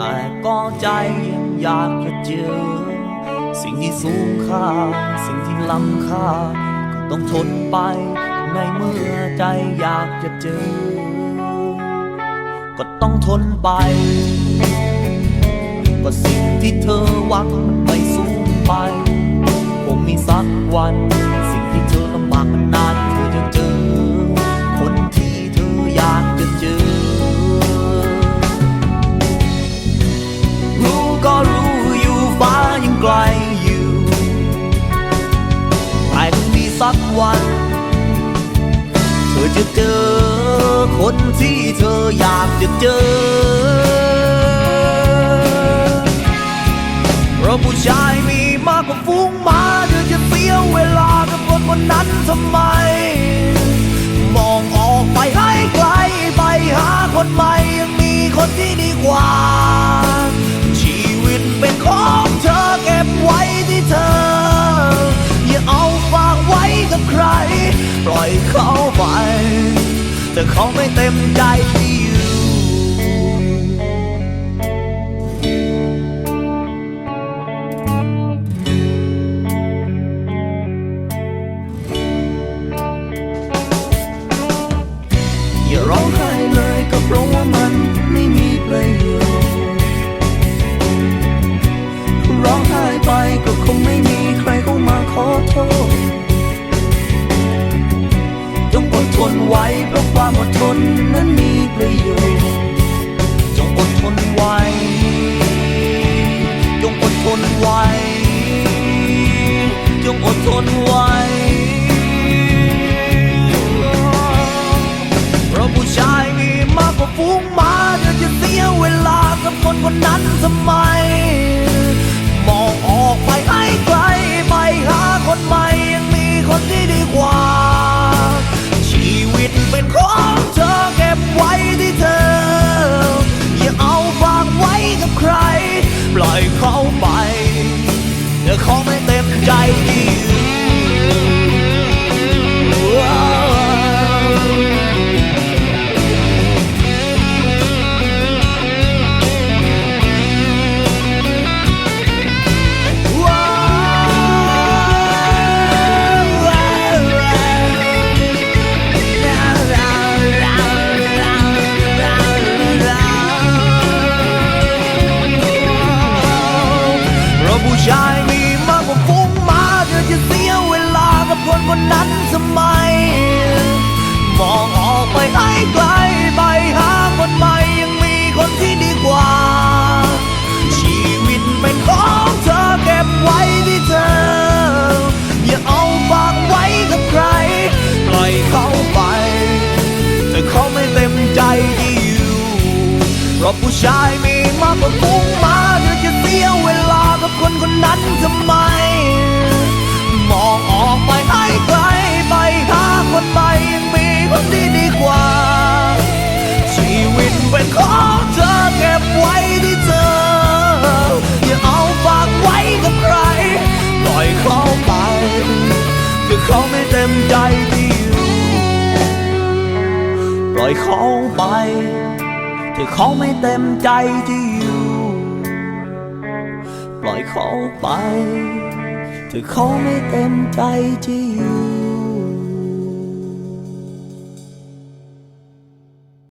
แต่ก็ใจยังอยากจะเจอ สิ่งที่สูงค่า สิ่งที่ล้ำค่า ก็ต้องทนไป ในเมื่อใจอยากจะเจอ ก็ต้องทนไป ก็สิ่งที่เธอหวังมันไม่สูงไปคงมีสักวัน สิ่งที่เธอ สักวัน เธอจะเจอคนที่เธออยากจะเจอ เพราะผู้ชายมีมากกว่าฟุ้งหมาเธอจะเสียเวลากับคนคนนั้นทำไม เขาไม่เต็มใจ นไว้เพราะผู้ชายมีมากกว่าฟูงหมาเธอจะเสียเวลากับคนคนนั้นทำไม ผู้ชายมีมากกว่าฟุ้งมาเธอจะเสียเวลากับคนคนนั้นทำไม มองออกไปให้ไกลไปหาคนใหม่ยังมีคนที่ดีกว่า ชีวิตเป็นของเธอเก็บไว้ที่เธอ อย่าเอาฝากไว้กับใคร ปล่อยเขาไปแต่เขาไม่เต็มใจที่อยู่เพราะผู้ชายมีมากกว่าฟุ้งมาเธอจะเสียเวลา อยเขาไปถ้าเขาไม่เต็มใจที่อยู่ ปล่อยเขาไปถ้าเขาไม่เต็มใจที่อยู่